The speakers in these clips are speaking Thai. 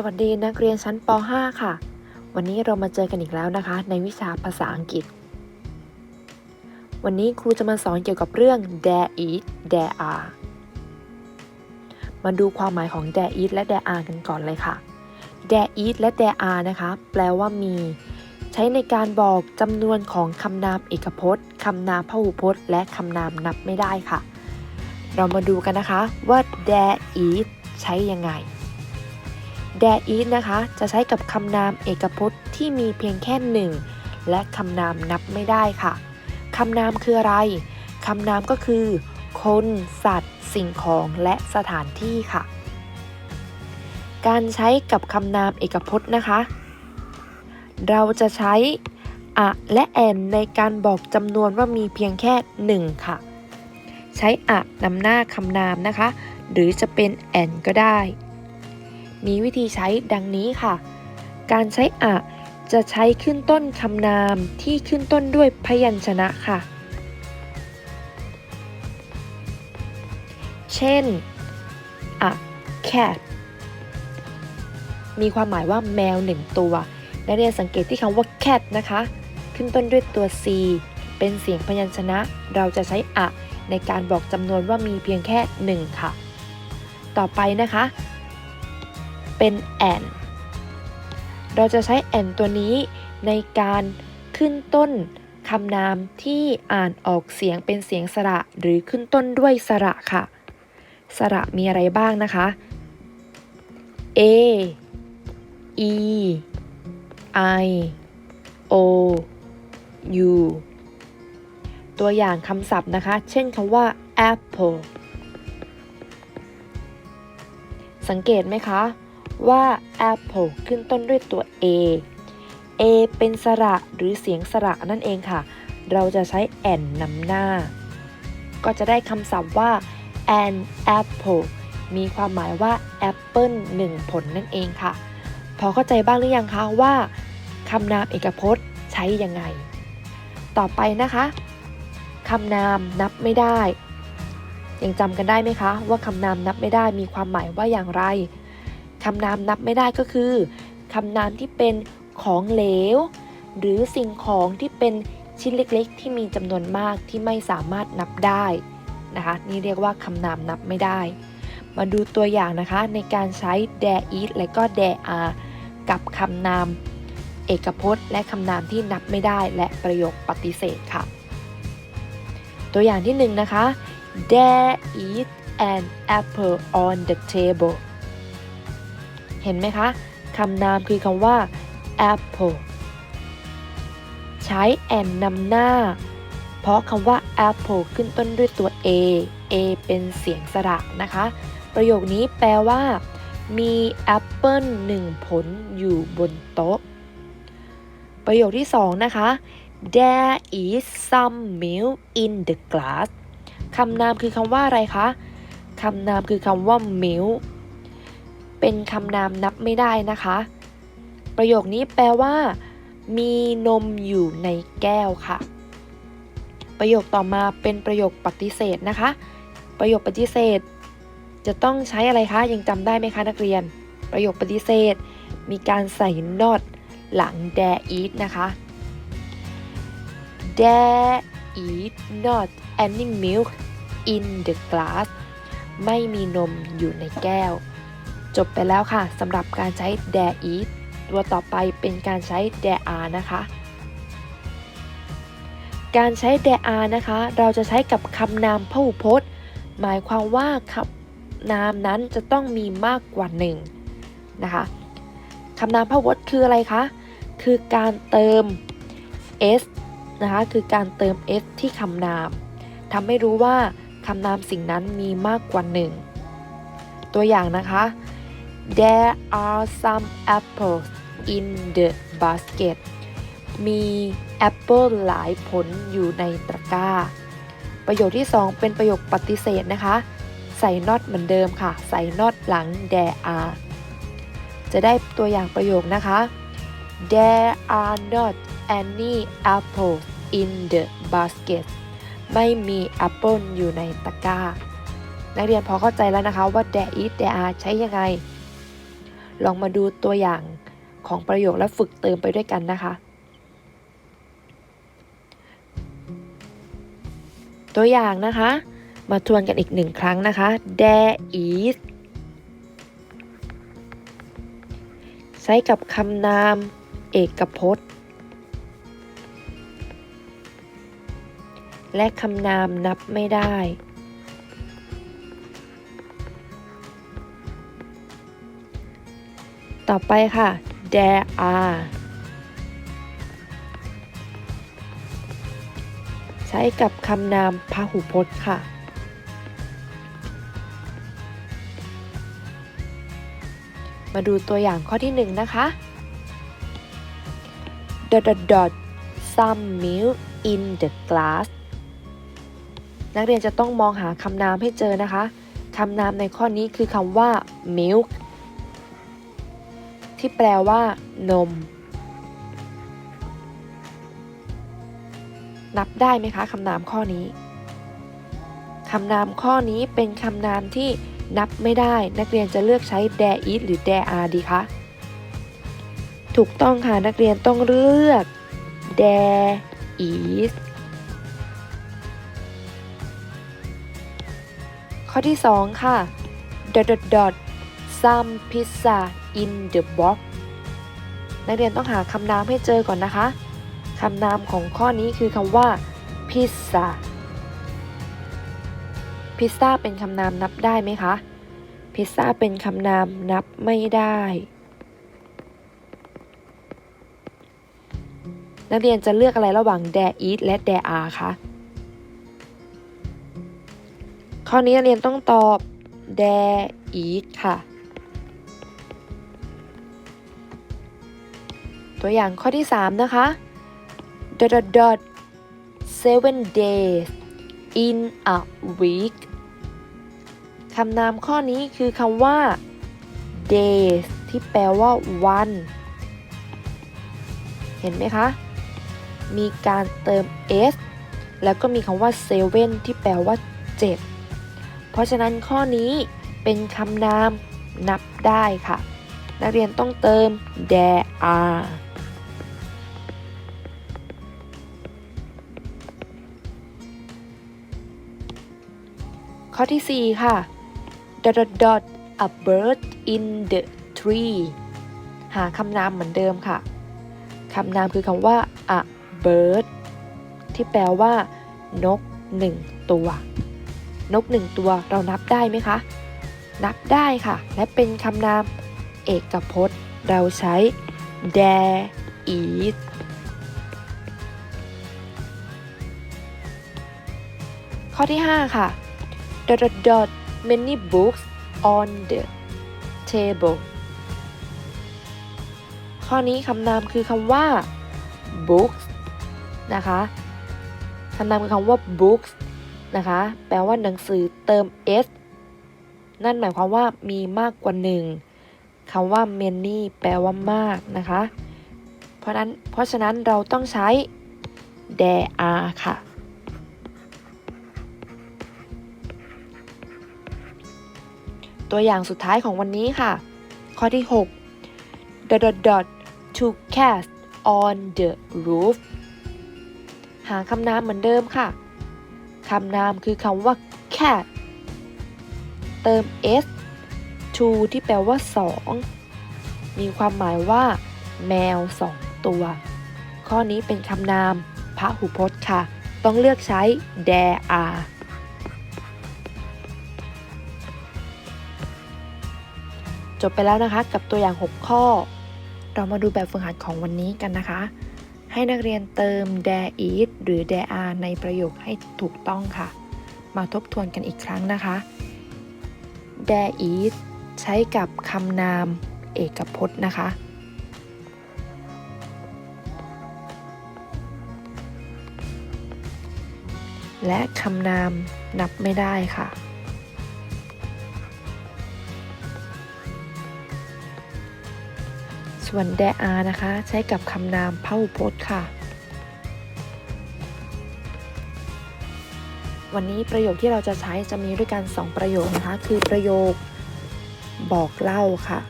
สวัสดีนักเรียนชั้นป .5 ค่ะ วันนี้เรามาเจอกันอีกแล้วนะคะ ในวิชาภาษาอังกฤษ วันนี้ครูจะมาสอนเกี่ยวกับเรื่อง there is there are มาดูความหมายของ there is และ there are กันก่อนเลยค่ะ there is และ there are นะคะ แปลว่ามี ใช้ในการบอกจำนวนของคำนามเอกพจน์คำนามพหูพจน์ และคำนามนับไม่ได้ค่ะ เรามาดูกันนะคะว่า there is ใช้ยังไง there is นะคะ จะใช้กับคำนามเอกพจน์ที่มีเพียงแค่หนึ่งและคำนามนับไม่ได้ค่ะคำนามคืออะไรคำนามก็คือ คน สัตว์ สิ่งของและสถานที่ค่ะ การใช้กับคำนามเอกพจน์นะคะ เราจะใช้อะและแอนในการบอกจำนวนว่ามีเพียงแค่หนึ่งค่ะ ใช้อะนำหน้าคำนามนะคะ หรือจะเป็นแอนก็ได้ มีวิธีใช้ดังนี้ค่ะ การใช้อะจะใช้ขึ้นต้นคำนามที่ขึ้นต้นด้วยพยัญชนะค่ะ เช่น a cat มีความหมายว่าแมวหนึ่งตัว นักเรียนสังเกตที่คำว่า cat นะคะ ขึ้นต้นด้วยตัว c เป็นเสียงพยัญชนะ เราจะใช้อะในการบอกจำนวนว่ามีเพียงแค่หนึ่งค่ะ ต่อไปนะคะ เป็น and เราจะใช้ and ตัวนี้ในการขึ้นต้นคำนามที่อ่านออกเสียงเป็นเสียงสระหรือขึ้นต้นด้วยสระค่ะ สระมีอะไรบ้างนะคะ a e i o u ตัวอย่างคำศัพท์นะคะ เช่นคำว่า apple สังเกตไหมคะ ว่า apple ขึ้นต้นด้วยตัว a a เป็นสระหรือเสียงสระนั่นเองค่ะ เราจะใช้ and นำหน้า ก็จะได้คำศัพท์ว่า an apple มีความหมายว่าแอปเปิลหนึ่งผลนั่นเองค่ะ พอเข้าใจบ้างหรือยังคะว่าคำนามเอกพจน์ใช้ยังไง ต่อไปนะคะคำนามนับไม่ได้ ยังจำกันได้ไหมคะ ว่าคำนามนับไม่ได้มีความหมายว่าอย่างไร คำนามนับไม่ได้ก็คือคำนามที่เป็นของเหลว หรือสิ่งของที่เป็นชิ้นเล็กๆ ที่มีจำนวนมากที่ไม่สามารถนับได้นะคะนี่เรียกว่าคำนามนับไม่ได้ มาดูตัวอย่างนะคะในการใช้ there is และก็ there are กับคำนามเอกพจน์ และคำนามที่นับไม่ได้และประโยคปฏิเสธค่ะ ตัวอย่างที่หนึ่งนะคะ there is an apple on the table เห็นไหมคะคำนามคือคำว่า apple ใช้ and นำหน้า เพราะคำว่า apple ขึ้นต้นด้วยตัว a a เป็นเสียงสระนะคะ ประโยคนี้แปลว่า มีแอปเปิลหนึ่งผลอยู่บนโต๊ะ ประโยคที่สองนะคะ there is some milk in the glass คำนามคือคำว่าอะไรคะ คำนามคือคำว่า milk เป็นคำนามนับไม่ได้นะคะ ประโยคนี้แปลว่า มีนมอยู่ในแก้วค่ะ ประโยคต่อมาเป็นประโยคปฏิเสธนะคะ ประโยคปฏิเสธ จะต้องใช้อะไรคะยังจำได้ไหมคะนักเรียน ประโยคปฏิเสธ มีการใส่ not หลัง there is นะคะ there is not any milk in the glass ไม่มีนมอยู่ในแก้ว จบไปแล้วค่ะสำหรับการใช้ there is ตัวต่อไปเป็นการใช้ there are นะคะ การใช้ there are นะคะ เราจะใช้กับคำนามพหูพจน์ หมายความว่าคำนามนั้นจะต้องมีมากกว่าหนึ่งนะคะคำนามพหูพจน์คืออะไรคะ คือการเติม s นะคะ คือการเติม s ที่คำนามทำให้รู้ว่าคำนามสิ่งนั้นมีมากกว่าหนึ่งตัวอย่างนะคะ There are some apples in the basket มีแอปเปิลหลายผลอยู่ในตะกร้า ประโยคที่ 2 เป็นประโยคปฏิเสธนะคะ ใส่ not เหมือนเดิมค่ะ ใส่ not หลัง there are จะได้ตัวอย่างประโยคนะคะ There are not any apples in the basket ไม่มีแอปเปิลอยู่ในตะกร้า นักเรียนพอเข้าใจแล้วนะคะว่า there is there are ใช้ยังไง ลองมาดูตัวอย่างของประโยคและฝึกเติมไปด้วยกันนะคะ ตัวอย่างนะคะ มาทวนกันอีกหนึ่งครั้งนะคะ there is ใช้กับคำนาม เอกพจน์ และคำนามนับไม่ได้ ต่อไปค่ะ there are ใช้กับคำนามพหุพจน์ค่ะ มาดูตัวอย่างข้อที่หนึ่งนะคะ dot dot dot some milk in the glass นักเรียนจะต้องมองหาคำนามให้เจอนะคะ คำนามในข้อนี้คือคำว่า milk ที่แปลว่า นม นับได้ไหมคะคำนามข้อนี้คำนามข้อนี้เป็นคำนามที่นับไม่ได้ นักเรียนจะเลือกใช้ there is หรือ there are ดีคะถูกต้องค่ะนักเรียนต้องเลือก there is ข้อที่ 2 ค่ะ dot dot dot some pizza in the box นักเรียนต้องหาคำนามให้เจอก่อนนะคะ คำนามของข้อนี้คือคำว่าพิซซ่าพิซซ่าเป็นคำนามนับได้ไหมคะ พิซซ่าเป็นคำนามนับไม่ได้ นักเรียนจะเลือกอะไรระหว่าง there is และ there are คะ ข้อนี้นักเรียนต้องตอบ there is ค่ะ ตัวอย่างข้อที่ 3 นะคะ dot dot dot seven days in a week คำนามข้อนี้คือคำว่า days ที่แปลว่าวัน เห็นไหมคะ มีการเติม s แล้วก็มีคำว่า seven ที่แปลว่า 7 เพราะฉะนั้นข้อนี้เป็นคำนามนับได้ค่ะ นักเรียนต้องเติม there are ข้อที่ 4 ค่ะ dot dot dot a bird in the tree หาคำนามเหมือนเดิมค่ะ คำนามคือคำว่า a bird ที่แปลว่า นกหนึ่งตัว นกหนึ่งตัวเรานับได้ไหมคะ นับได้ค่ะ และเป็นคำนาม เอกพจน์ เราใช้ there is ข้อที่ 5 ค่ะ dot dot dot many books on the table ข้อนี้คำนามคือคำว่า books นะคะคำนามคือคำว่า books นะคะ แปลว่าหนังสือเติม s นั่นหมายความว่ามีมากกว่าหนึ่งคำว่า many แปลว่ามากนะคะ เพราะนั้นเพราะฉะนั้นเราต้องใช้ there are ค่ะ ตัวอย่างสุดท้ายของวันนี้ค่ะ ข้อที่ 6 dot dot dot to cast on the roof หาคำนามเหมือนเดิมค่ะ คำนามคือคำว่า cat เติม s to ที่แปลว่า 2 มีความหมายว่า แมว 2 ตัว ข้อนี้เป็นคำนามพระหุพจน์ค่ะ ต้องเลือกใช้ there are จบไปแล้วนะคะกับตัวอย่าง 6 ข้อ เรามาดูแบบฝึกหัดของวันนี้กันนะคะ ให้นักเรียนเติม there is หรือ there are ในประโยคให้ถูกต้องค่ะ มาทบทวนกันอีกครั้งนะคะ there is ใช้กับคำนามเอกพจน์นะคะ และคำนามนับไม่ได้ค่ะ ส่วน there are นะคะ ใช้กับคำนามพหุพจน์ค่ะ วันนี้ประโยคที่เราจะใช้จะมีด้วยกัน 2 ประโยคนะคะ คือประโยคบอกเล่าค่ะ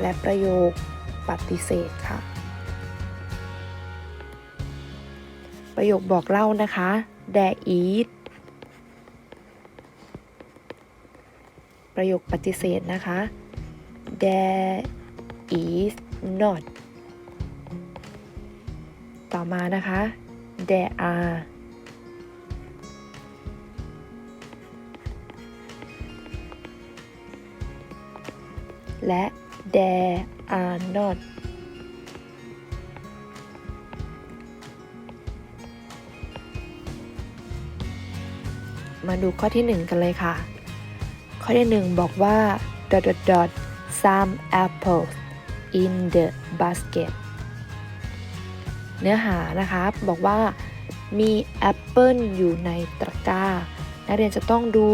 และประโยคปฏิเสธค่ะ ประโยคบอกเล่านะคะ there is ประโยคปฏิเสธนะคะ there is not ต่อมานะคะ there are และ there are not มาดูข้อที่ 1 กันเลยค่ะ ข้อที่ 1 บอกว่า dot dot dot some apples in the basket เนื้อหานะคะบอกว่ามีแอปเปิลอยู่ในตะกร้า นักเรียนจะต้องดู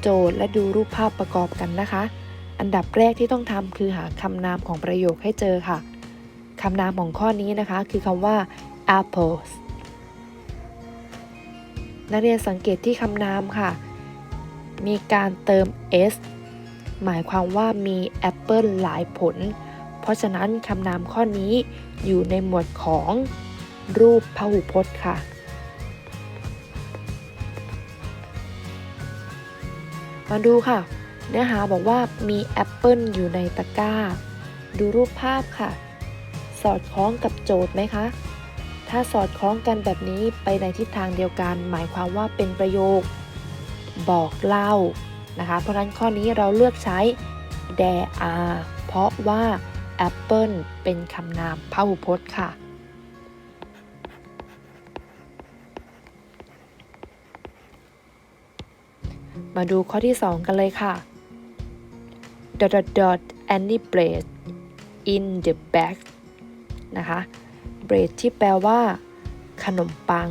โจทย์และดูรูปภาพประกอบกันนะคะ อันดับแรกที่ต้องทำคือหาคำนามของประโยคให้เจอค่ะ คำนามของข้อนี้นะคะ คือคำว่า apples นักเรียนสังเกตที่คำนามค่ะ มีการเติม s หมายความว่ามีแอปเปิลหลายผล ราะฉะนั้นคำนามข้อนี้อยู่ในหมวดของรูปพหุพจน์ค่ะ มาดูค่ะ เนื้อหาบอกว่ามีแอปเปิลอยู่ในตะกร้า ดูรูปภาพค่ะ สอดคล้องกับโจทย์ไหมคะ ถ้าสอดคล้องกันแบบนี้ไปในทิศทางเดียวกัน หมายความว่าเป็นประโยค บอกเล่านะคะ เพราะฉะนั้นข้อนี้เราเลือกใช้ there are เพราะว่า apple เป็นคำนามพหุพจน์ค่ะมาดูข้อที่ 2 กันเลยค่ะ dot dot dot any bread in the bag นะคะ bread ที่แปลว่า ขนมปัง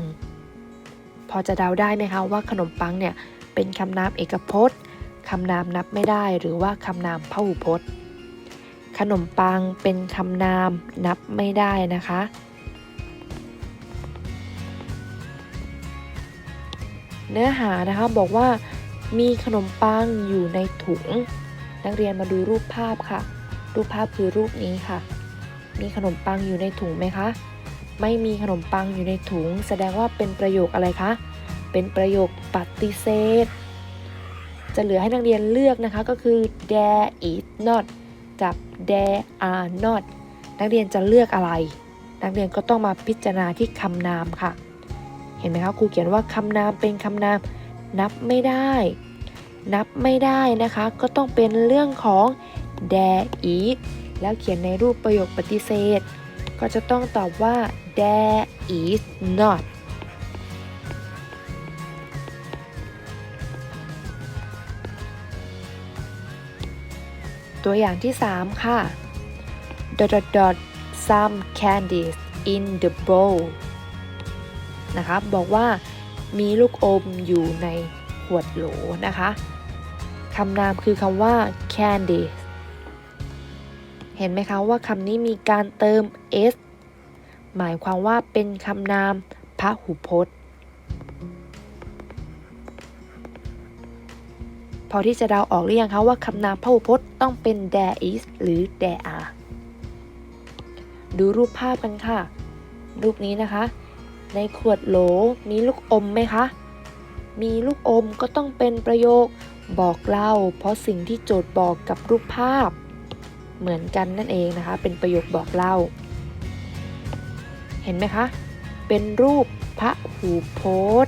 พอจะเดาได้ไหมคะว่าขนมปังเนี่ย เป็นคำนามเอกพจน์ คำนามนับไม่ได้หรือว่าคำนามพหุพจน์ ขนมปังเป็นคำนามนับไม่ได้นะคะ เนื้อหานะคะบอกว่ามีขนมปังอยู่ในถุง นักเรียนมาดูรูปภาพค่ะ รูปภาพคือรูปนี้ค่ะ มีขนมปังอยู่ในถุงไหมคะ ไม่มีขนมปังอยู่ในถุง แสดงว่าเป็นประโยคอะไรคะ เป็นประโยคปฏิเสธ จะเหลือให้นักเรียนเลือกนะคะก็คือ there is not กับ there are not นักเรียนจะเลือกอะไร นักเรียนก็ต้องมาพิจารณาที่คำนามค่ะ เห็นไหมคะครูเขียนว่าคำนามเป็นคำนาม นับไม่ได้ นับไม่ได้นะคะ ก็ต้องเป็นเรื่องของ there is แล้วเขียนในรูปประโยคปฏิเสธ ก็จะต้องตอบว่า there is not ตัวอย่างที่ 3 ค่ะ dot dot dot some candies in the bowl นะคะบอกว่ามีลูกอมอยู่ในขวดโหลนะคะคำนามคือคำว่า candy เห็นไหมคะว่าคำนี้มีการเติม s หมายความว่าเป็นคำนามพหุพจน์ พอที่จะเดาออกหรือยังคะว่าคำนามพหุพจน์ต้องเป็น there is หรือ there are ดูรูปภาพกันค่ะ รูปนี้นะคะ ในขวดโหลมีลูกอมไหมคะ มีลูกอมก็ต้องเป็นประโยคบอกเล่า เพราะสิ่งที่โจทย์บอกกับรูปภาพ เหมือนกันนั่นเองนะคะ เป็นประโยคบอกเล่า เห็นไหมคะ เป็นรูปพระหูโพธ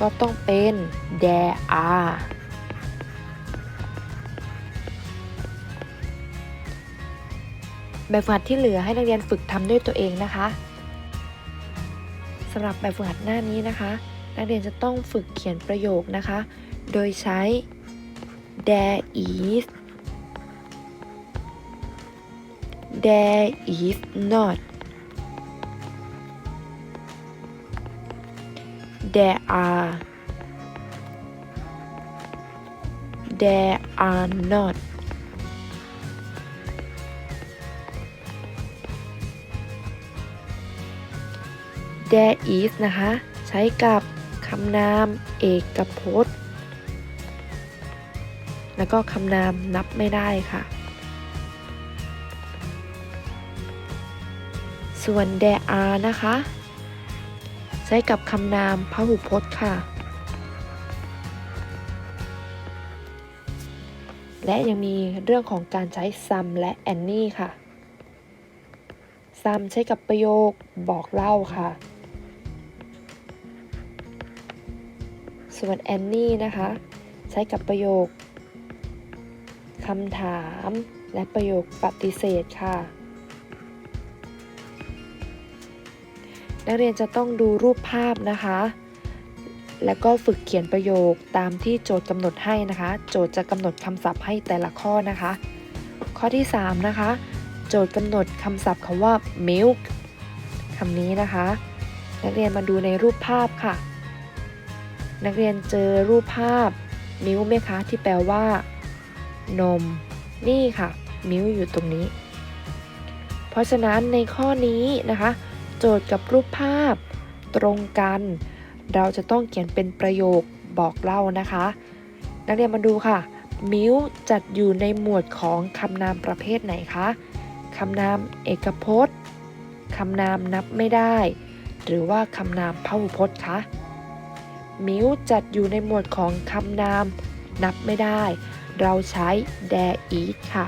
ก็ต้องเป็น there are แบบฝึกหัดที่เหลือให้นักเรียนฝึกทำด้วยตัวเองนะคะสำหรับแบบฝึกหัดหน้านี้นะคะ นักเรียนจะต้องฝึกเขียนประโยคนะคะ โดยใช้ there is there is not there are there are not there is นะคะ ใช้กับคำนามเอกพจน์ แล้วก็คำนามนับไม่ได้ค่ะ ส่วน there are นะคะ ใช้กับคำนามพหุพจน์ค่ะ และยังมีเรื่องของการใช้ some และ any ค่ะ some ใช้กับประโยคบอกเล่าค่ะ ส่วน any นะคะ ใช้กับประโยคคำถามและประโยคปฏิเสธค่ะ นักเรียนจะต้องดูรูปภาพนะคะ แล้วก็ฝึกเขียนประโยคตามที่โจทย์กำหนดให้นะคะ โจทย์จะกำหนดคำศัพท์ให้แต่ละข้อนะคะ ข้อที่ 3 นะคะ โจทย์กำหนดคำศัพท์คำว่า milk คำนี้นะคะ นักเรียนมาดูในรูปภาพค่ะ นักเรียนเจอรูปภาพ milk ไหมคะ ที่แปลว่า นม นี่ค่ะ milk อยู่ตรงนี้ เพราะฉะนั้นในข้อนี้นะคะ โจทย์กับรูปภาพตรงกัน เราจะต้องเขียนเป็นประโยคบอกเล่านะคะ นักเรียนมาดูค่ะ มิวจัดอยู่ในหมวดของคำนามประเภทไหนคะคำนามเอกพจน์คำนามนับไม่ได้ หรือว่าคำนามพหุพจน์คะ มิวจัดอยู่ในหมวดของคำนาม นับไม่ได้ เราใช้ there is ค่ะ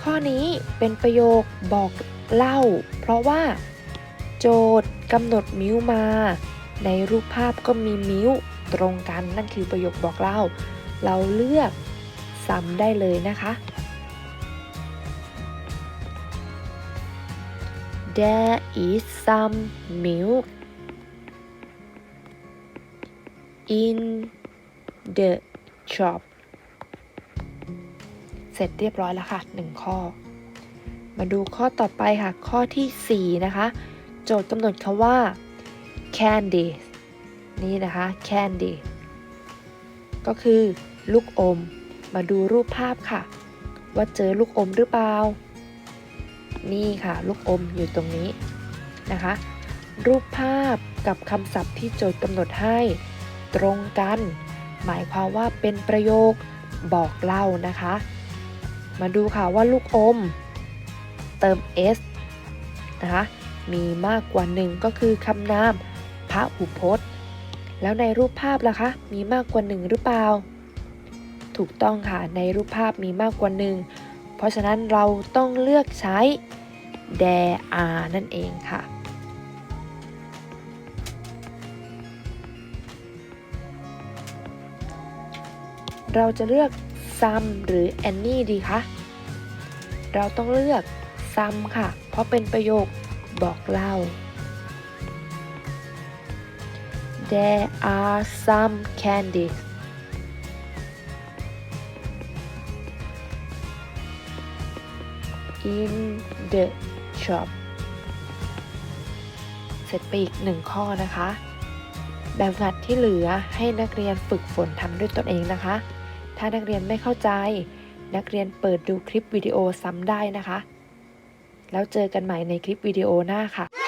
ข้อนี้เป็นประโยคบอกเล่า เพราะว่า โจทย์กำหนดมิ้วมา ในรูปภาพก็มีมิ้วตรงกันนั่นคือประโยคบอกเล่า เราเลือกซ้ำได้เลยนะคะ There is some milk in the shop เสร็จเรียบร้อยแล้วค่ะ 1 ข้อ มาดูข้อต่อไปค่ะ ข้อที่ 4 นะคะ โจทย์กำหนดคำว่า candy นี่นะคะ candy ก็คือลูกอม มาดูรูปภาพค่ะ ว่าเจอลูกอมหรือเปล่า นี่ค่ะ ลูกอมอยู่ตรงนี้นะคะ รูปภาพกับคำศัพท์ที่โจทย์กำหนดให้ตรงกัน หมายความว่าเป็นประโยคบอกเล่านะคะ มาดูค่ะว่าลูกอม เติม s นะคะมีมากกว่าหนึ่งก็คือคำนามพระหุพจน์ แล้วในรูปภาพล่ะคะ มีมากกว่าหนึ่งหรือเปล่า ถูกต้องค่ะ ในรูปภาพมีมากกว่าหนึ่ง เพราะฉะนั้นเราต้องเลือกใช้ there are นั่นเองค่ะ เราจะเลือก some หรือ any ดีคะ เราต้องเลือก some ค่ะ เพราะเป็นประโยคบอกเล่า There are some candies in the shop เสร็จไปอีกหนึ่งข้อนะคะ แบบฝึกหัดที่เหลือให้นักเรียนฝึกฝนทำด้วยตนเองนะคะ ถ้านักเรียนไม่เข้าใจ นักเรียนเปิดดูคลิปวิดีโอซ้ำได้นะคะ แล้วเจอกันใหม่ในคลิปวิดีโอหน้าค่ะ